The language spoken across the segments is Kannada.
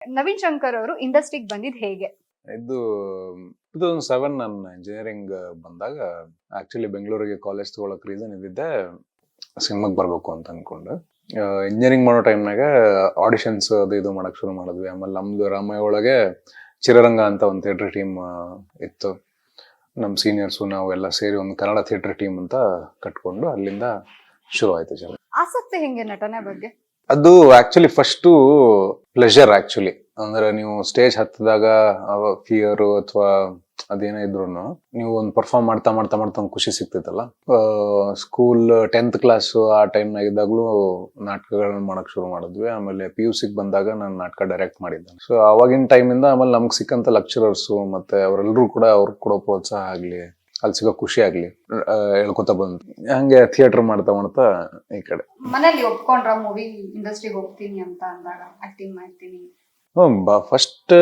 ನವೀನ್ ಶಂಕರ್ ಅವರು ಇಂಡಸ್ಟ್ರಿಗೆ ಬಂದಿದ್ ಹೇಗೆ? ಇದು ಟೂ ತೌಸಂಡ್ ಸೆವೆನ್ ನಾನು ಇಂಜಿನಿಯರಿಂಗ್ ಬಂದಾಗ ಆಕ್ಚುಲಿ ಬೆಂಗಳೂರಿಗೆ ಕಾಲೇಜ್ ತಗೊಳಕ್ ರೀಸನ್ ಇದ್ದಿದ್ದೆ ಸಿನಿಮಾಗೆ ಬರಬೇಕು ಅಂತ ಅನ್ಕೊಂಡು. ಇಂಜಿನಿಯರಿಂಗ್ ಮಾಡೋ ಟೈಮ್ನಾಗ ಆಡಿಷನ್ಸ್ ಅದು ಇದು ಮಾಡಕ್ ಶುರು ಮಾಡಿದ್ವಿ. ಆಮೇಲೆ ನಮ್ದು ರಾಮಯ್ಯ ಒಳಗೆ ಚಿರರಂಗ ಅಂತ ಒಂದು ಥಿಯೇಟರ್ ಟೀಮ್ ಇತ್ತು. ನಮ್ಮ ಸೀನಿಯರ್ಸು ನಾವೆಲ್ಲ ಸೇರಿ ಒಂದು ಕನ್ನಡ ಥಿಯೇಟರ್ ಟೀಮ್ ಅಂತ ಕಟ್ಕೊಂಡು ಅಲ್ಲಿಂದ ಶುರು ಆಯ್ತು ಆಸಕ್ತಿ ಹೆಂಗೆ ನಟನೆ ಬಗ್ಗೆ? ಅದು ಆಕ್ಚುಲಿ ಫಸ್ಟು ಪ್ಲೆಷರ್ ಆಕ್ಚುಲಿ ಅಂದ್ರೆ ನೀವು ಸ್ಟೇಜ್ ಹತ್ತಿದಾಗ ಫಿಯರ್ ಅಥವಾ ಅದೇನೇ ಇದ್ರು ನೀವು ಒಂದು ಪರ್ಫಾರ್ಮ್ ಮಾಡ್ತಾ ಮಾಡ್ತಾ ಮಾಡ್ತಾ ಒಂದು ಖುಷಿ ಸಿಗ್ತೈತಲ್ಲ ಸ್ಕೂಲ್ ಟೆಂತ್ ಕ್ಲಾಸ್ ಆ ಟೈಮ್ ಇದ್ದಾಗಲೂ ನಾಟಕಗಳನ್ನ ಮಾಡಕ್ ಶುರು ಮಾಡಿದ್ವಿ. ಆಮೇಲೆ ಪಿ ಯು ಸಿಗ್ ಬಂದಾಗ ನಾನು ನಾಟಕ ಡೈರೆಕ್ಟ್ ಮಾಡಿದ್ದೆ. ಸೊ ಅವಾಗಿನ ಟೈಮಿಂದ ಆಮೇಲೆ ನಮ್ಗೆ ಸಿಕ್ಕಂತ ಲೆಕ್ಚರರ್ಸು ಮತ್ತೆ ಅವರೆಲ್ಲರೂ ಕೂಡ ಅವ್ರಿಗೆ ಕೊಡೋ ಪ್ರೋತ್ಸಾಹ ಆಗ್ಲಿ ಅಲ್ಲಿ ಸಿಗೋ ಖುಷಿ ಆಗ್ಲಿ ಹೇಳ್ಕೊತ ಬಂದ್. ಹಂಗೆ ಥಿಯೇಟರ್ ಮಾಡ್ತಾ ಮಾಡ್ತಾ ಈ ಕಡೆ. ಮನೇಲಿ ಒಪ್ಕೊಂಡ್ರ ಮೂವಿ ಇಂಡಸ್ಟ್ರಿಗೆ ಹೋಗ್ತೀನಿ ಅಂತ ಅಂದಾಗ ಆಕ್ಟಿಂಗ್ ಮಾಡ್ತೀನಿ. ಫಸ್ಟ್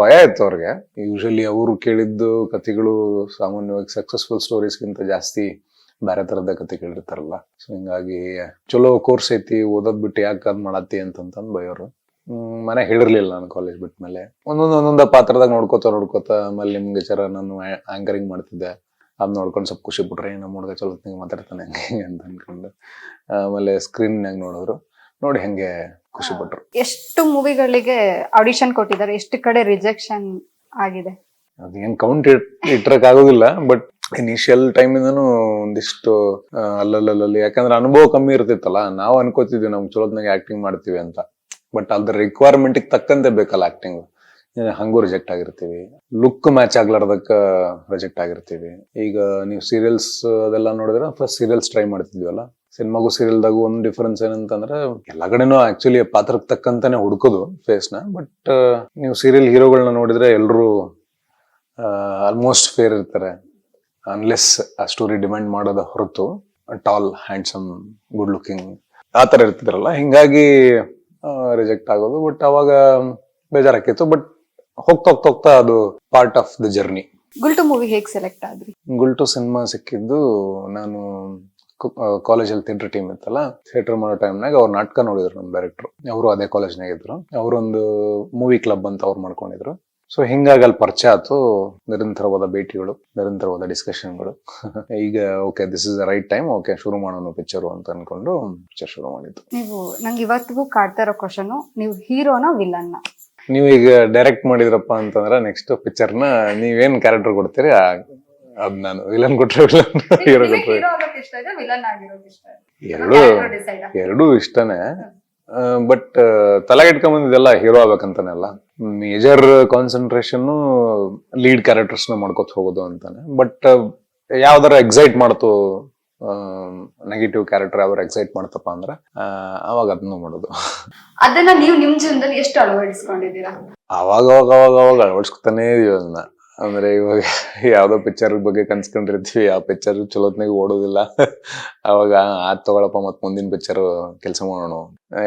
ಭಯ ಇತ್ತು ಅವ್ರಿಗೆ. ಯೂಶಲಿ ಅವರು ಕೇಳಿದ್ದು ಕಥೆಗಳು ಸಾಮಾನ್ಯವಾಗಿ ಸಕ್ಸಸ್ಫುಲ್ ಸ್ಟೋರೀಸ್ಗಿಂತ ಜಾಸ್ತಿ ಬೇರೆ ತರದ ಕತೆ ಕೇಳಿರ್ತಾರಲ್ಲ ಸೊ ಹಿಂಗಾಗಿ ಚಲೋ ಕೋರ್ಸ್ ಐತಿ ಓದೋದ್ ಬಿಟ್ಟು ಯಾಕೆ ಅದ್ ಮಾಡತ್ತಿ ಅಂತಂತಂದ್ ಬಯೋರು ಮನೆ ಹೇಳಿರ್ಲಿಲ್ಲ ನಾನು ಕಾಲೇಜ್ ಬಿಟ್ಮೇಲೆ. ಒಂದೊಂದ್ ಒಂದೊಂದ ಪಾತ್ರದಾಗ ನೋಡ್ಕೋತ ನೋಡ್ಕೋತ ಆಮೇಲೆ ನಿಮ್ಗೆ ಚರ ನಾನು ಆಂಕರಿಂಗ್ ಮಾಡ್ತಿದ್ದೆ. ಅದ್ ನೋಡ್ಕೊಂಡು ಸ್ವಲ್ಪ ಖುಷಿ ಬಿಟ್ರೆ ನಮ್ಮ ಹುಡುಗ ಚಲೋ ಮಾತಾಡ್ತಾನೆ ಹಂಗೆ ಅಂತ ಅನ್ಕೊಂಡು ಆಮೇಲೆ ಸ್ಕ್ರೀನ್ಯಾಗ ನೋಡಿದ್ರು ನೋಡಿ ಹಂಗೆ ಖುಷಿ ಪಟ್ರು. ಎಷ್ಟು ಮೂವಿಗಳಿಗೆ ಆಡಿಷನ್ ಕೊಟ್ಟಿದ್ದಾರೆ? ಎಷ್ಟು ಕಡೆ ರಿಜೆಕ್ಷನ್ ಆಗಿದೆ? ಅದೇನ್ ಕೌಂಟ್ ಇಟ್ರಕ್ ಆಗೋದಿಲ್ಲ ಬಟ್ ಇನಿಷಿಯಲ್ ಟೈಮಿಂದನು ಒಂದಿಷ್ಟು ಅಲ್ಲಲ್ಲಲ್ಲಿ ಯಾಕಂದ್ರೆ ಅನುಭವ ಕಮ್ಮಿ ಇರ್ತಿತ್ತಲ್ಲ ನಾವು ಅನ್ಕೋತಿದ್ವಿ ನಮ್ಗೆ ಚಲೋತ್ನಾಗ ಆಕ್ಟಿಂಗ್ ಮಾಡ್ತೀವಿ ಅಂತ. ಬಟ್ ಅದ್ರ ರಿಕ್ವೈರ್ಮೆಂಟ್ ತಕ್ಕಂತೆ ಬೇಕಲ್ಲ ಆಕ್ಟಿಂಗ್ ಹಂಗೂ ರಿಜೆಕ್ಟ್ ಆಗಿರ್ತೀವಿ. ಲುಕ್ ಮ್ಯಾಚ್ ಆಗ್ಲಾರ್ದಕ್ಕ ರಿಜೆಕ್ಟ್ ಆಗಿರ್ತೀವಿ. ಈಗ ನೀವು ಸೀರಿಯಲ್ಸ್ ಅದೆಲ್ಲ ನೋಡಿದ್ರೆ ಫಸ್ಟ್ ಸೀರಿಯಲ್ಸ್ ಟ್ರೈ ಮಾಡ್ತಿದ್ವಲ್ಲ? ಸಿನಿಮಾಗೂ ಸೀರಿಯಲ್ದಾಗು ಒಂದು ಡಿಫರೆನ್ಸ್ ಏನಂತಂದ್ರೆ, ಎಲ್ಲ ಕಡೆನೂ ಆಕ್ಚುಲಿ ಪಾತ್ರಕ್ಕೆ ತಕ್ಕಂತಾನೆ ಹುಡುಕೋದು ಫೇಸ್ನ ಬಟ್ ನೀವು ಸೀರಿಯಲ್ ಹೀರೋಗಳನ್ನ ನೋಡಿದ್ರೆ ಎಲ್ಲರೂ ಆಲ್ಮೋಸ್ಟ್ ಫೇರ್ ಇರ್ತಾರೆ. ಅನ್ಲೆಸ್ ಆ ಸ್ಟೋರಿ ಡಿಮ್ಯಾಂಡ್ ಮಾಡೋದ ಹೊರತು ಟಾಲ್ ಹ್ಯಾಂಡ್ಸಮ್ ಗುಡ್ ಲುಕಿಂಗ್ ಆ ಥರ ಇರ್ತಿದ್ರಲ್ಲ, ಹಿಂಗಾಗಿ ರಿಜೆಕ್ಟ್ ಆಗೋದು ಬಟ್ ಅವಾಗ ಬೇಜಾರಾಕಿತ್ತು ಬಟ್ ಹೋಗ್ತಾ ಹೋಗ್ತಾ ಹೋಗ್ತಾ ಅದು part of the journey Gultoo movie ಹೇಗೆ ಸೆಲೆಕ್ಟ್ ಆದ್ರಿ? ಗುಲ್ಟು ಸಿನಿಮಾ ಸಿಕ್ಕಿದ್ದು ನಾನು ಕಾಲೇಜಲ್ಲಿ ಥಿಯೇಟರ್ ಟೀಮ್ ಇತ್ತಲ್ಲ ಥಿಯೇಟರ್ ಮಾಡೋ ಟೈಮ್ನಾಗ ಅವ್ರು ನಾಟಕ ನೋಡಿದ್ರು ನಮ್ಮ ಡೈರೆಕ್ಟ್ರು ಅವರು ಅದೇ ಕಾಲೇಜ್ನಾಗ ಇದ್ರು. ಅವರೊಂದು ಮೂವಿ ಕ್ಲಬ್ ಅಂತ ಅವ್ರು ಮಾಡ್ಕೊಂಡಿದ್ರು. ಸೊ ಹಿಂಗಾಗಿ ಅಲ್ಲಿ ಪರಿಚಯ ಆಯ್ತು. ನಿರಂತರವಾದ ಭೇಟಿಗಳು ನಿರಂತರವಾದ ಡಿಸ್ಕಷನ್ಗಳು ಈಗ okay this is the right time okay ಶುರು ಮಾಡೋಣ ಪಿಕ್ಚರ್ ಅಂತ ಅನ್ಕೊಂಡು ಪಿಕ್ಚರ್ ಶುರು ಮಾಡಿದ್ದು. ನೀವು ನಂಗೆ ಇವತ್ತಿಗೂ ಕಾಡ್ತಾ ಇರೋ ಕ್ವಶನ್ ನೀವು ಹೀರೋನ ವಿಲನ್ನ ನೀವು ಈಗ ಡೈರೆಕ್ಟ್ ಮಾಡಿದ್ರಪ್ಪ ಅಂತಂದ್ರೆ ನೆಕ್ಸ್ಟ್ ಪಿಕ್ಚರ್ನ ನೀವೇನ್ ಕ್ಯಾರೆಕ್ಟರ್ ಕೊಡ್ತೀರಿ? ಅದ್ ನಾನು ವಿಲನ್ ಕೊಟ್ರೆ ವಿಲನ್ ಹೀರೋ ಕೊಟ್ರೆ. ಎರಡು ಎರಡೂ ಇಷ್ಟನೇ. ಬಟ್ ತಲೆಗೆ ಇಟ್ಕೊಂಡ್ ಬಂದಿದ್ದೆಲ್ಲ ಹೀರೋ ಆಗ್ಬೇಕಂತಾನೆಲ್ಲ ಮೇಜರ್ ಕಾನ್ಸಂಟ್ರೇಷನ್ ಲೀಡ್ ಕ್ಯಾರೆಕ್ಟರ್ಸ್ನ ಮಾಡ್ಕೊತ ಹೋಗೋದು ಅಂತಾನೆ. ಬಟ್ ಯಾವ್ದಾರ ಎಕ್ಸೈಟ್ ಮಾಡ್ತು ನೆಗೆಟಿವ್ ಕ್ಯಾರೆಕ್ಟರ್ ಅವ್ರು ಎಕ್ಸೈಟ್ ಮಾಡ್ತಪ್ಪ ಅಂದ್ರೆ ಅವಾಗ ಅದನ್ನು ಮಾಡೋದು. ಅದನ್ನ ನೀವು ನಿಮ್ ಜೀವನದಲ್ಲಿ ಎಷ್ಟು ಅಳವಡಿಸ್ಕೊಂಡಿದ್ದೀರಾ? ಅವಾಗ ಅವಾಗ ಅವಾಗ ಅವಾಗ ಅಳವಡಿಸ್ಕೊತಾನೆ ಇದೀವಿ ಅದನ್ನ. ಅಂದ್ರೆ ಇವಾಗ ಯಾವ್ದೋ ಪಿಕ್ಚರ್ ಬಗ್ಗೆ ಕನ್ಸ್ಕೊಂಡಿರ್ತೀವಿ ಆ ಪಿಕ್ಚರ್ ಚಲೋತ್ನಾಗ ಓಡೋದಿಲ್ಲ. ಅವಾಗ ಆತ್ ತಗೊಳಪ್ಪ ಮತ್ ಮುಂದಿನ ಪಿಕ್ಚರ್ ಕೆಲಸ ಮಾಡೋಣ.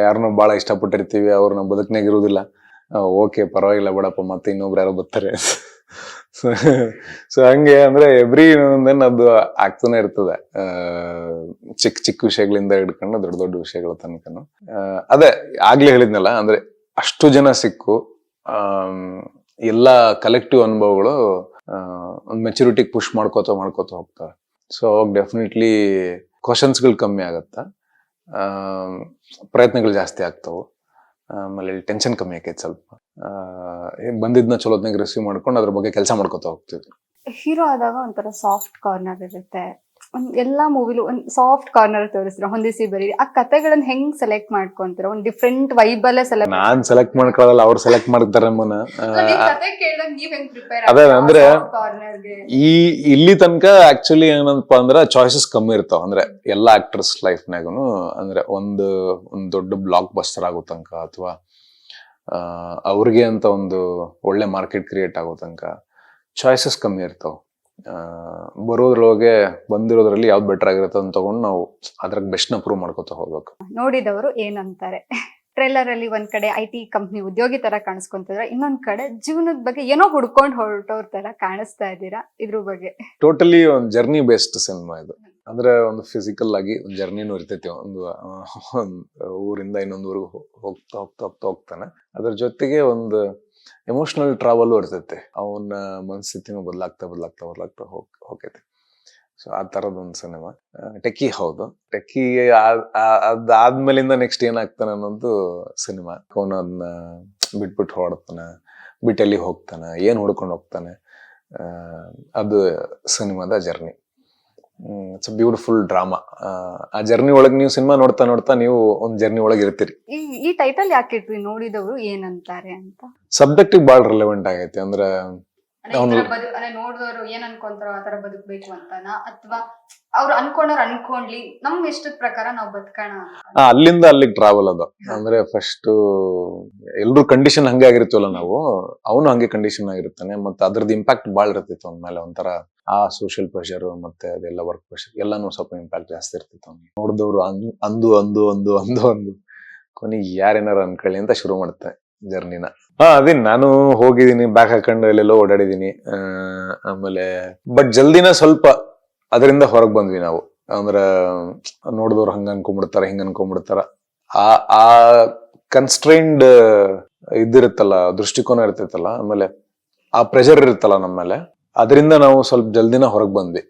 ಯಾರನ್ನೂ ಬಹಳ ಇಷ್ಟಪಟ್ಟಿರ್ತೀವಿ ಅವ್ರನ್ನ ಬದುಕ್ನಾಗ ಇರುವುದಿಲ್ಲ ಓಕೆ ಪರವಾಗಿಲ್ಲ ಬಿಡಪ್ಪ, ಮತ್ತೆ ಇನ್ನೊಬ್ರು ಯಾರು ಬರ್ತಾರೆ. ಸೊ ಹಂಗೆ ಅಂದ್ರೆ ಎವ್ರಿ ದೆನ್ ಅದು ಆಗ್ತಾನೆ ಇರ್ತದೆ. ಚಿಕ್ಕ ಚಿಕ್ಕ ವಿಷಯಗಳಿಂದ ಹಿಡ್ಕೊಂಡು ದೊಡ್ಡ ದೊಡ್ಡ ವಿಷಯಗಳ ತನಕನು. ಅದೇ ಆಗ್ಲೇ ಹೇಳಿದ್ನಲ್ಲ, ಅಂದ್ರೆ ಅಷ್ಟು ಜನ ಸಿಕ್ಕು ಎಲ್ಲ ಕಲೆಕ್ಟಿವ್ ಅನುಭವಗಳು ಒಂದು ಮೆಚುರಿಟಿಗೆ ಪುಷ್ ಮಾಡ್ಕೋತ ಮಾಡ್ಕೋತ ಹೋಗ್ತವೆ ಸೊ ಅವಾಗ ಡೆಫಿನೆಟ್ಲಿ ಕ್ವಶನ್ಸ್ಗಳು ಕಮ್ಮಿ ಆಗತ್ತ? ಪ್ರಯತ್ನಗಳು ಜಾಸ್ತಿ ಆಗ್ತಾವು. ಆಮೇಲೆ ಟೆನ್ಷನ್ ಕಮ್ಮಿ ಆಕೈತೆ ಸ್ವಲ್ಪ. ಬಂದಿದ್ನ ಚಲೋತ್ನಾಗ ರಿಸೀವ್ ಮಾಡ್ಕೊಂಡು ಅದ್ರ ಬಗ್ಗೆ ಕೆಲಸ ಮಾಡ್ಕೊತ ಹೋಗ್ತಿದ್ವಿ. ಹೀರೋ ಆದಾಗ ಒಂಥರ ಸಾಫ್ಟ್ ಕಾರ್ನರ್ ಇರುತ್ತೆ. ಒಂದ್ ಎಲ್ಲಾ ಮೂವಿಲು ಒಂದ್ ಸಾಫ್ಟ್ ಕಾರ್ನರ್ ತೋರಿಸ್ತೀರ ಹೊಂದಿಸಿ ಬರೀ ಆ ಕತೆಗಳನ್ನ ಹೆಂಗ್ ಸೆಲೆಕ್ಟ್ ಮಾಡ್ಕೊಂತೀರ? ಒಂದ್ ಡಿಫ್ರೆಂಟ್ ವೈಬ್ ಅಲ್ಲೇ ಸೆಲೆಕ್ಟ್ ನಾನ್ ಸೆಲೆಕ್ಟ್ ಮಾಡ್ಕೊಳ್ಳಲ್ಲ ಅವ್ರು ಸೆಲೆಕ್ಟ್ ಮಾಡ್ತಾರೆ ನಮ್ಮನ್ನ. ನೀವ್ ಹೆಂಗ್ ಪ್ರಿಪೇರ್ ಅದೇ ಅಂದ್ರೆ ಈ ಇಲ್ಲಿ ತನಕ ಆಕ್ಚುಲಿ ಏನಪ್ಪ ಅಂದ್ರೆ ಚಾಯ್ಸಸ್ ಕಮ್ಮಿ ಇರ್ತಾವ. ಅಂದ್ರೆ ಎಲ್ಲಾ ಆಕ್ಟರ್ಸ್ ಲೈಫ್ನಾಗನು ಅಂದ್ರೆ ಒಂದು ಒಂದ್ ದೊಡ್ಡ ಬ್ಲಾಕ್ ಬಸ್ಟರ್ ಆಗೋ ತನಕ ಅಥವಾ ಅವ್ರಿಗೆ ಅಂತ ಒಂದು ಒಳ್ಳೆ ಮಾರ್ಕೆಟ್ ಕ್ರಿಯೇಟ್ ಆಗೋ ತನಕ ಚಾಯ್ಸಸ್ ಕಮ್ಮಿ ಇರ್ತಾವ. ಬರೋದ್ರೊಳಗೆ ಬಂದಿರೋದ್ರಲ್ಲಿ ಯಾವ್ದು ಬೆಟರ್ ಆಗಿರುತ್ತೆ ಅಂತ ತಗೊಂಡು ನಾವು ಅದ್ರ ಬೆಸ್ಟ್ನ ಪ್ರೂವ್ ಮಾಡ್ಕೊತಾ ಹೋಗ್ಬೇಕು. ನೋಡಿದವರು ಏನಂತಾರೆ? ಟ್ರೇಲರ್ ಅಲ್ಲಿ ಒಂದ್ ಕಡೆ ಐ ಟಿ ಕಂಪ್ನಿ ಉದ್ಯೋಗಿ ತರ ಕಾಣಿಸ್ಕೊಂತಿದ್ರ ಇನ್ನೊಂದ್ ಕಡೆ ಜೀವನದ ಬಗ್ಗೆ ಏನೋ ಹುಡ್ಕೊಂಡ್ ಹೊರಟೋರ್ ತರ ಕಾಣಿಸ್ತಾ ಇದ್ದೀರಾ ಇದ್ರ ಬಗ್ಗೆ? ಟೋಟಲಿ ಒಂದು ಜರ್ನಿ ಬೇಸ್ಡ್ ಸಿನಿಮಾ ಇದು. ಅಂದ್ರೆ ಒಂದು ಫಿಸಿಕಲ್ ಆಗಿ ಒಂದು ಜರ್ನಿನೂ ಇರ್ತೈತಿ. ಒಂದು ಊರಿಂದ ಇನ್ನೊಂದು ಊರಿಗೆ ಹೋಗ್ತಾ ಹೋಗ್ತಾ ಹೋಗ್ತಾ ಹೋಗ್ತಾನೆ. ಅದ್ರ ಜೊತೆಗೆ ಒಂದು ಎಮೋಷನಲ್ ಟ್ರಾವೆಲ್ ಇರ್ತೈತೆ. ಅವನ ಮನಸ್ಥಿತಿನೂ ಬದಲಾಗ್ತಾ ಬದಲಾಗ್ತಾ ಬದಲಾಗ್ತಾ ಹೋಗ್, ಹೋಗೈತೆ. ಸೊ ಆ ತರದ್ ಒಂದು ಸಿನಿಮಾ ಟೆಕ್ಕಿ ಹೌದು. ಟೆಕ್ಕಿ ಅದಾದ್ಮೇಲಿಂದ ನೆಕ್ಸ್ಟ್ ಏನಾಗ್ತಾನೆ ಅನ್ನೋದು ಸಿನಿಮಾ ಅವನು ಅದನ್ನ ಬಿಟ್ಬಿಟ್ಟು ಹೊಡ್ತಾನೆ ಬಿಟ್ಟಲ್ಲಿ ಹೋಗ್ತಾನೆ, ಏನು ಹುಡ್ಕೊಂಡು ಹೋಗ್ತಾನೆ ಅದು ಸಿನಿಮಾದ ಜರ್ನಿ ಇಟ್ಸ್ ಬ್ಯೂಟಿಫುಲ್ ಡ್ರಾಮಾ ಆ ಜರ್ನಿ ಒಳಗೆ ನೀವು ಸಿನಿಮಾ ನೋಡ್ತಾ ನೋಡ್ತಾ ನೀವು ಒಂದು ಜರ್ನಿ ಒಳಗೆ ಇರ್ತೀರಿ. ಈ ಈ ಟೈಟಲ್ ಯಾಕೆ ಇಟ್ವಿ ನೋಡಿದವರು ಏನಂತಾರೆ ಅಂತ. ಸಬ್ಜೆಕ್ಟಿಗೆ ಭಾಳ ರಿಲೆವೆಂಟ್ ಆಗೈತೆ ಅಂದ್ರೆ ನೋಡಿದವರು ಏನ್ ಅನ್ಕೊಂತಾರೋ ಆತರ ಬದುಕ್ಬೇಕು ಅಂತನಾ? ಅಥವಾ ಅವ್ರು ಅನ್ಕೊಂಡವ್ರು ಅನ್ಕೊಂಡ್ಲಿ ನಮ್ ಇಷ್ಟದ ಪ್ರಕಾರ ನಾವ್ ಬದುಕೋಣ ಅಂತ? ಅಲ್ಲಿಂದ ಅಲ್ಲಿಗೆ ಟ್ರಾವೆಲ್ ಅದು. ಅಂದ್ರೆ ಫಸ್ಟ್ ಎಲ್ರು ಕಂಡೀಷನ್ ಹಂಗೆ ಆಗಿರ್ತೀವಲ್ಲ ನಾವು ಅವನು ಹಂಗೆ ಕಂಡೀಷನ್ ಆಗಿರ್ತಾನೆ ಮತ್ತೆ ಅದ್ರದ್ದು ಇಂಪ್ಯಾಕ್ಟ್ ಬಾಳ ಇರ್ತಿತ್ತು ಅವ್ನ ಮೇಲೆ ಒಂಥರ. ಆ ಸೋಷಿಯಲ್ ಪ್ರೆಷರ್ ಮತ್ತೆ ಅದೆಲ್ಲ ವರ್ಕ್ ಪ್ರೆಷರ್ ಎಲ್ಲಾನು ಸ್ವಲ್ಪ ಇಂಪ್ಯಾಕ್ಟ್ ಜಾಸ್ತಿ ಇರ್ತಿತ್ತು ಅವ್ನಿಗೆ. ನೋಡಿದವ್ರು ಅಂದು ಅಂದು ಅಂದು ಅಂದು ಅಂದು ಕೊನೆ ಕೊನೆಗೆ ಯಾರೇನಾರು ಅನ್ಕೊಳ್ಳಿ ಅಂತ ಶುರು ಮಾಡುತ್ತೆ ಜರ್ನಿನ ಹಾ, ಅದೇ ನಾನು ಹೋಗಿದ್ದೀನಿ ಬ್ಯಾಕ್ ಹಾಕೊಂಡು ಎಲ್ಲೆಲ್ಲೋ ಓಡಾಡಿದ್ದೀನಿ. ಆಮೇಲೆ ಬಟ್ ಜಲ್ದಿನ ಸ್ವಲ್ಪ ಅದರಿಂದ ಹೊರಗೆ ಬಂದ್ವಿ ನಾವು. ಅಂದ್ರ, ನೋಡಿದವ್ರು ಹಂಗ ಅನ್ಕೊಂಡ್ಬಿಡ್ತಾರ ಹಿಂಗ ಅನ್ಕೊಂಡ್ಬಿಡ್ತಾರ ಆ ಆ ಕನ್ಸ್ಟ್ರೈನ್ಡ್ ಇದಿರುತ್ತಲ್ಲ ದೃಷ್ಟಿಕೋನ ಇರ್ತೈತಲ್ಲ ಆಮೇಲೆ ಆ ಪ್ರೆಷರ್ ಇರುತ್ತಲ್ಲ ನಮ್ಮ ಮೇಲೆ ಅದರಿಂದ ನಾವು ಸ್ವಲ್ಪ ಜಲ್ದಿನ ಹೊರಗೆ ಬಂದ್ವಿ.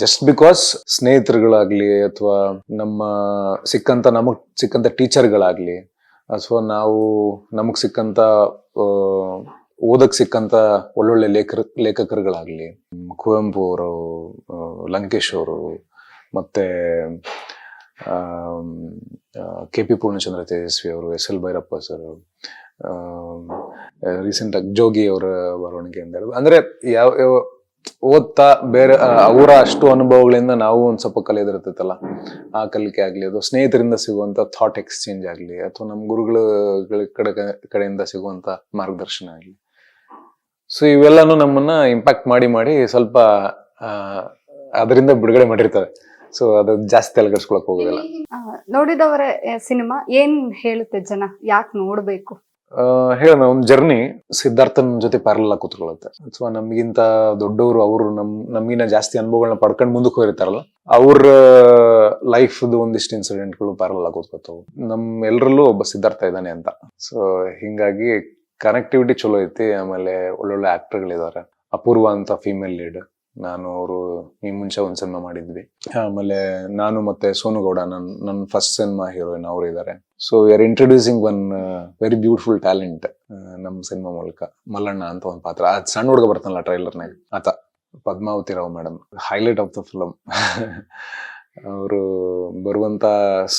ಜಸ್ಟ್ ಬಿಕಾಸ್ ಸ್ನೇಹಿತರುಗಳಾಗ್ಲಿ ಅಥವಾ ನಮ್ಮ ಸಿಕ್ಕಂತ ನಮಗ್ ಸಿಕ್ಕಂತ ಟೀಚರ್ಗಳಾಗ್ಲಿ, ಅಥವಾ ನಾವು ನಮಗ್ ಸಿಕ್ಕಂತ ಓದಕ್ ಸಿಕ್ಕಂತ ಒಳ್ಳೊಳ್ಳೆ ಲೇಖರ್ ಲೇಖಕರುಗಳಾಗ್ಲಿ, ಕುವೆಂಪು ಅವರು ಲಂಕೇಶ್ ಅವರು, ಮತ್ತೆ ಕೆ ಪಿ ಪೂರ್ಣಚಂದ್ರ ತೇಜಸ್ವಿ ಅವರು, S L Bhyrappa sir recent ಆಗಿ ಜೋಗಿ ಅವರ ಬರವಣಿಗೆ ಅಂತ ಹೇಳಿ ಅಂದ್ರೆ ಯಾವ ಯಾವ, ಓದ್ತಾ ಬೇರೆ ಅವರ ಅಷ್ಟು ಅನುಭವಗಳಿಂದ ನಾವು ಒಂದ್ ಸ್ವಲ್ಪ ಕಲಿಯೋದಿರ್ತೈತಲ್ಲ ಆ ಕಲಿಕೆ ಆಗ್ಲಿ, ಅದು ಸ್ನೇಹಿತರಿಂದ ಸಿಗುವಂತ ಥಾಟ್ ಎಕ್ಸ್ಚೇಂಜ್ ಆಗ್ಲಿ, ಅಥವಾ ನಮ್ಮ ಗುರುಗಳ ಕಡೆ, ಕಡೆಯಿಂದ ಸಿಗುವಂತ ಮಾರ್ಗದರ್ಶನ ಆಗ್ಲಿ. ಸೊ ಇವೆಲ್ಲಾನು ನಮ್ಮನ್ನ ಇಂಪ್ಯಾಕ್ಟ್ ಮಾಡಿ ಮಾಡಿ ಸ್ವಲ್ಪ ಅದರಿಂದ ಬಿಡುಗಡೆ ಮಾಡಿರ್ತಾರೆ. ಸೊ ಅದು ಜಾಸ್ತಿ ಅಲಗಡ್ಸ್ಕೊಳಕ್ ಹೋಗೋದಿಲ್ಲ. ನೋಡಿದವರ, ಸಿನಿಮಾ ಏನ್ ಹೇಳುತ್ತೆ ಜನ? ಯಾಕೆ ನೋಡ್ಬೇಕು? ಹೇಳೋಣ ಒಂದು ಜರ್ನಿ ಸಿದ್ಧಾರ್ಥನ್ ಜೊತೆ ಪ್ಯಾರಲ್ ಕೂತ್ಕೊಳ್ಳುತ್ತೆ. ಅಥವಾ ನಮ್ಗಿಂತ ದೊಡ್ಡವರು, ಅವರು ನಮ್ ನಮಗಿನ ಜಾಸ್ತಿ ಅನುಭವಗಳನ್ನ ಪಡ್ಕೊಂಡು ಮುಂದಕ್ಕೆ ಹೋಗಿರ್ತಾರಲ್ಲ, ಅವ್ರ ಲೈಫ್ದು ಒಂದಿಷ್ಟು ಇನ್ಸಿಡೆಂಟ್ಗಳು ಪ್ಯಾರಲ್ ಕೂತ್ಕೋತಾವು ನಮ್ ಎಲ್ರಲ್ಲೂ ಒಬ್ಬ ಸಿದ್ಧಾರ್ಥ ಇದ್ದಾನೆ ಅಂತ. ಸೊ ಹಿಂಗಾಗಿ ಕನೆಕ್ಟಿವಿಟಿ ಚಲೋ ಐತಿ, ಆಮೇಲೆ ಒಳ್ಳೊಳ್ಳೆ ಆಕ್ಟರ್ಗಳಿದ್ದಾರೆ ಅಪೂರ್ವ ಅಂತ ಫೀಮೇಲ್ ಲೀಡ್ ನಾನು ಅವರು ಈ ಮುಂಚೆ ಒಂದು ಸಿನಿಮಾ ಮಾಡಿದ್ವಿ. ಆಮೇಲೆ ನಾನು ಮತ್ತೆ ಸೋನು ಗೌಡ ನನ್ ನನ್ನ ಫಸ್ಟ್ ಸಿನಿಮಾ ಹೀರೋಯಿನ್ ಅವರು ಇದ್ದಾರೆ so we are introducing one very beautiful talent ನಮ್ಮ ಸಿನಿಮಾ ಮೂಲಕ. ಮಲ್ಲಣ್ಣ ಅಂತ ಒಂದು ಪಾತ್ರ. ಅದು ಸಣ್ಣ ಹುಡುಗ ಬರ್ತಾನಲ್ಲ ಟ್ರೈಲರ್ನಾಗ ಆತ. Padmavathi Rao madam highlight of the film ಅವರು ಬರುವಂತ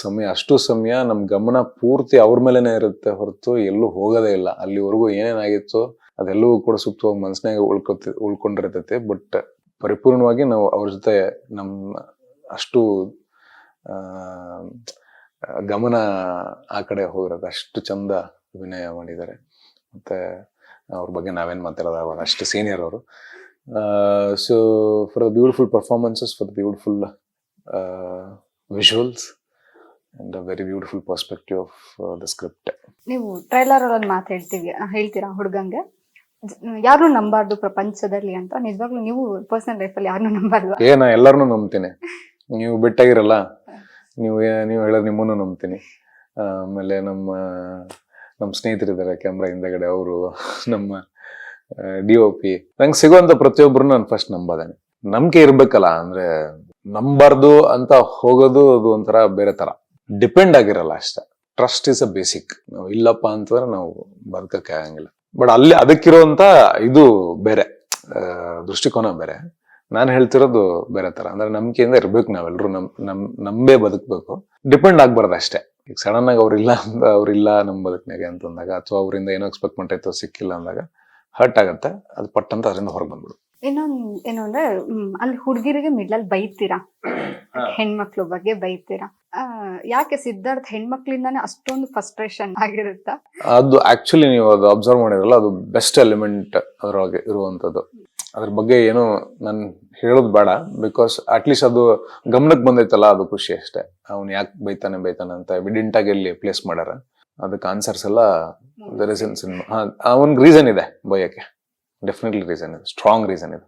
ಸಮಯ ಅಷ್ಟು ಸಮಯ ನಮ್ ಗಮನ ಪೂರ್ತಿ ಅವ್ರ ಮೇಲೆನೆ ಇರುತ್ತೆ ಹೊರತು ಎಲ್ಲೂ ಹೋಗೋದೇ ಇಲ್ಲ. ಅಲ್ಲಿವರೆಗೂ ಏನೇನಾಗಿತ್ತು ಅದೆಲ್ಲವೂ ಕೂಡ ಸೂಕ್ತವಾಗಿ ಮನಸ್ಸಿನಾಗ ಉಳ್ಕೊತಿ ಉಳ್ಕೊಂಡಿರ್ತೈತೆ. ಬಟ್ ಪರಿಪೂರ್ಣವಾಗಿ ನಾವು ಅವ್ರ ಜೊತೆ ನಮ್ಮ ಅಷ್ಟು ಗಮನ ಆ ಕಡೆ ಹೋಗಿರೋದು, ಅಷ್ಟು ಚಂದ ಅಭಿನಯ ಮಾಡಿದ್ದಾರೆ. ಮತ್ತೆ ಅವ್ರ ಬಗ್ಗೆ ನಾವೇನ್ ಮಾತಾಡೋದಾಗಲ್ಲ, ಅಷ್ಟು ಸೀನಿಯರ್ ಅವರು. So for the beautiful performances for the beautiful visuals and a very beautiful perspective of the script ನೀವು ಟ್ರೈಲರ್ ಅಲ್ಲಿ ಮಾತು ಹೇಳ್ತೀವಿ ಹೇಳ್ತೀರಾ ಹುಡುಗಂಗೆ? ಯಾರು ನಂಬಾರ್ದು ಪ್ರಪಂಚದಲ್ಲಿ ಅಂತ. ನಿಜವಾಗ್ಲೂ ನೀವು ಪರ್ಸನಲ್ ಲೈಫಲ್ಲಿ ಯಾರನ್ನೂ ನಂಬಾರ್ದು. ಏ, ನಾ ಎಲ್ಲರನ್ನೂ ನಂಬ್ತೀನಿ. ನೀವು ಬಿಟ್ಟಾಗಿರಲ್ಲ, ನೀವು ನೀವು ಹೇಳೋದು ನಿಮ್ಮನ್ನು ನಂಬ್ತೀನಿ. ಆಮೇಲೆ ನಮ್ಮ ನಮ್ಮ ಸ್ನೇಹಿತರಿದ್ದಾರೆ ಕ್ಯಾಮ್ರಾ ಹಿಂದಗಡೆ, ಅವರು ನಮ್ಮ ಡಿ ಒ ಪಿ ನಂಗೆ ಸಿಗುವಂಥ ಪ್ರತಿಯೊಬ್ಬರು ನಾನು ಫಸ್ಟ್ ನಂಬದೇನೆ. ನಂಬಿಕೆ ಇರಬೇಕಲ್ಲ, ಅಂದರೆ ನಂಬಾರ್ದು ಅಂತ ಹೋಗೋದು ಅದು ಒಂಥರ ಬೇರೆ ಥರ. ಡಿಪೆಂಡ್ ಆಗಿರಲ್ಲ ಅಷ್ಟೇ. ಟ್ರಸ್ಟ್ ಇಸ್ ಅ ಬೇಸಿಕ್ ನಾವು ಇಲ್ಲಪ್ಪ ಅಂತಂದ್ರೆ ನಾವು ಬದುಕಕ್ಕೆ ಆಗಂಗಿಲ್ಲ. ಬಟ್ ಅಲ್ಲಿ ಅದಕ್ಕಿರುವಂತ ಇದು ಬೇರೆ ದೃಷ್ಟಿಕೋನ ಬೇರೆ. ನಾನು ಹೇಳ್ತಿರೋದು ಬೇರೆ ತರ. ಅಂದ್ರೆ ನಂಬಿಕೆಯಿಂದ ಇರ್ಬೇಕು ನಾವೆಲ್ಲರೂ ನಮ್ ನಮ್, ನಂಬೇ ಬದುಕ್ಬೇಕು. ಡಿಪೆಂಡ್ ಆಗ್ಬಾರ್ದು ಅಷ್ಟೇ. ಈಗ ಸಡನ್ ಆಗಿ ಅವ್ರಿಲ್ಲ ಅಂತ ಅವ್ರಿಲ್ಲ ನಮ್ ಬದುಕ್ನಾಗೆ ಅಂತಂದಾಗ, ಅಥವಾ ಅವರಿಂದ ಏನೋ ಎಕ್ಸ್ಪೆಕ್ಟ್ ಮಾಡಿರ್ತೋ ಸಿಕ್ಕಿಲ್ಲ ಅಂದಾಗ, ಹರ್ಟ್ ಆಗುತ್ತೆ. ಅದು ಪಟ್ಟಂತ ಅದರಿಂದ ಹೊರಗೆ ಬಂದ್ಬಿಡು. ಇನ್ನೊಂದ್ ಏನು ಅಂದ್ರೆ ಅಲ್ಲಿ ಹುಡುಗಿರಿಗೆ ಮಿಡ್ಲಲ್ಲಿ ಬೈತೀರಾ? ಹೆಣ್ಮಕ್ಳು ಬಗ್ಗೆ ಬೈತೀರಾ? ಯಾಕೆ ಸಿದ್ಧಾರ್ಥ ಹೆಣ್ಮಕ್ಳಿಂದಾನೆ ಅಷ್ಟೊಂದು ಫ್ರಸ್ಟ್ರೇಷನ್ ಆಗಿರುತ್ತಾ? ಅದು ಆಕ್ಚುಲಿ ನೀವು ಅದು ಅಬ್ಸರ್ವ್ ಮಾಡಿರಲ್ಲ ಅದು ಬೆಸ್ಟ್ ಎಲಿಮೆಂಟ್ ಅದ್ರೊಳಗೆ ಇರುವಂತದ್ದು ಅದ್ರ ಬಗ್ಗೆ ಏನು ನಾನು ಹೇಳೋದು ಬೇಡ ಬಿಕಾಸ್ ಅಟ್ಲೀಸ್ಟ್ ಅದು ಗಮನಕ್ಕೆ ಬಂದೈತಲ್ಲ ಅದು ಖುಷಿ ಅಷ್ಟೇ. ಅವ್ನ್ ಯಾಕೆ ಬೈತಾನೆ ಬೈತಾನೆ ಅಂತ ಎವಿಡೆಂಟ್ ಆಗಿ ಇಲ್ಲಿ ಪ್ಲೇಸ್ ಮಾಡ್ಯಾರ ಅದಕ್ಕೆ ಆನ್ಸರ್ಸ್ ಎಲ್ಲ ದರ್ ಇಸ್ ಇನ್ ಸಿನಿಮಾ ಅವನ್ಗೆ ರೀಸನ್ ಇದೆ ಬೈಯಕ್ಕೆ. ಡೆಫಿನೆಟ್ಲಿ ರೀಸನ್ ಇದೆ ಸ್ಟ್ರಾಂಗ್ ರೀಸನ್ ಇದೆ.